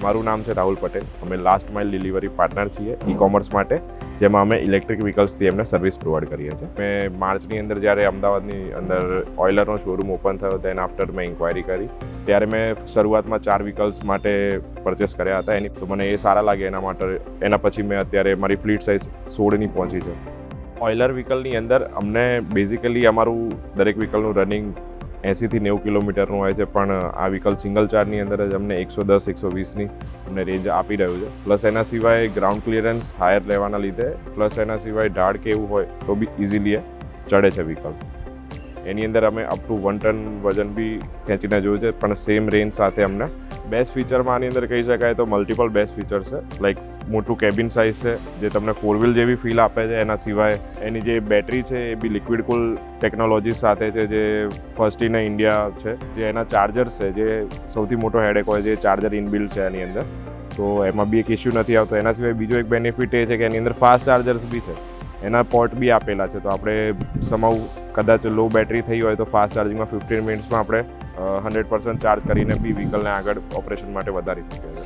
મારું નામ છે રાહુલ પટેલ. અમે લાસ્ટ માઇલ ડિલિવરી પાર્ટનર છીએ ઈ કોમર્સ માટે, જેમાં અમે ઇલેક્ટ્રિક વ્હીકલ્સથી એમને સર્વિસ પ્રોવાઈડ કરીએ છીએ. મેં માર્ચની અંદર જ્યારે અમદાવાદની અંદર ઓઇલરનો શોરૂમ ઓપન થયો દેન આફ્ટર મેં ઇન્ક્વાયરી કરી, ત્યારે મેં શરૂઆતમાં ચાર વ્હીકલ્સ માટે પરચેસ કર્યા હતા. એની તો મને એ સારા લાગે એના માટે, એના પછી મેં અત્યારે મારી ફ્લીટ સાઇઝ સોળની પહોંચી છે. ઓઇલર વ્હીકલની અંદર અમને બેઝિકલી અમારું દરેક વ્હીકલનું રનિંગ એંસીથી નેવું કિલોમીટરનું હોય છે, પણ આ વ્હીકલ સિંગલ ચાર્જની અંદર જ અમને એકસો દસ, એકસો વીસની અમને રેન્જ આપી રહ્યું છે. પ્લસ એના સિવાય ગ્રાઉન્ડ ક્લિયરન્સ હાયર લેવાના લીધે, પ્લસ એના સિવાય ઢાળ કે એવું હોય તો બી ઇઝીલી ચડે છે વ્હીકલ. એની અંદર અમે અપ ટુ વન ટન વજન બી ખેંચીને જોયું છે, પણ સેમ રેન્જ સાથે અમને બેસ્ટ ફીચરમાં આની અંદર કહી શકાય તો મલ્ટિપલ બેસ્ટ ફીચર છે. લાઈક મોટું કેબિન સાઇઝ છે, જે તમને ફોર વ્હીલ જેવી ફીલ આપે છે, એના સિવાય એની જે બેટરી છે, એ બી લિક્વિડ કુલ ટેકનોલોજી સાથે છે, જે ફર્સ્ટ ઇન ઇન્ડિયા છે. જે એના ચાર્જર્સ છે, જે સૌથી મોટો હેડેક હોય છે ચાર્જર ઇનબિલ્ડ છે એની અંદર. તો એમાં બી એક ઇસ્યુ નથી આવતો. એના સિવાય બીજો એક બેનિફિટ એ છે કે એની અંદર ફાસ્ટ ચાર્જર્સ બી છે. એના પોર્ટ બી આપેલા છે. તો આપણે સમાવ કદાચ લો બેટરી થઈ હોય તો ફાસ્ટ ચાર્જિંગમાં ફિફ્ટીન મિનિટ્સમાં આપણે હંડ્રેડ પર્સન્ટ ચાર્જ કરીને બી વ્હીકલને આગળ ઓપરેશન માટે વધારી શકે છે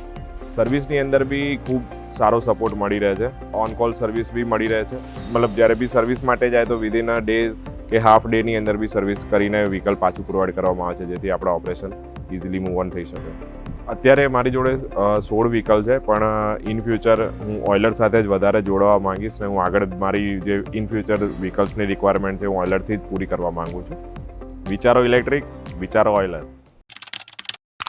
સર્વિસની અંદર બી ખૂબ સારો સપોર્ટ મળી રહે છે. ઓન કોલ સર્વિસ બી મળી રહે છે. મતલબ જ્યારે બી સર્વિસ માટે જાય તો વિધિન અ ડે કે હાફ ડેની અંદર બી સર્વિસ કરીને વ્હીકલ પાછું પ્રોવાઈડ કરવામાં આવે છે, જેથી આપણા ઓપરેશન ઇઝીલી મૂવ ઓન થઈ શકે. અત્યારે મારી જોડે સોળ વ્હીકલ છે, પણ ઇન ફ્યુચર હું ઓઇલર સાથે જ વધારે જોડવા માંગીશ ને હું આગળ મારી જે ઇન ફ્યુચર વ્હીકલ્સની રિક્વાયરમેન્ટ છે, હું ઓઇલરથી જ પૂરી કરવા માંગુ છું. વિચારો ઇલેક્ટ્રિક વિચારો ઓઇલર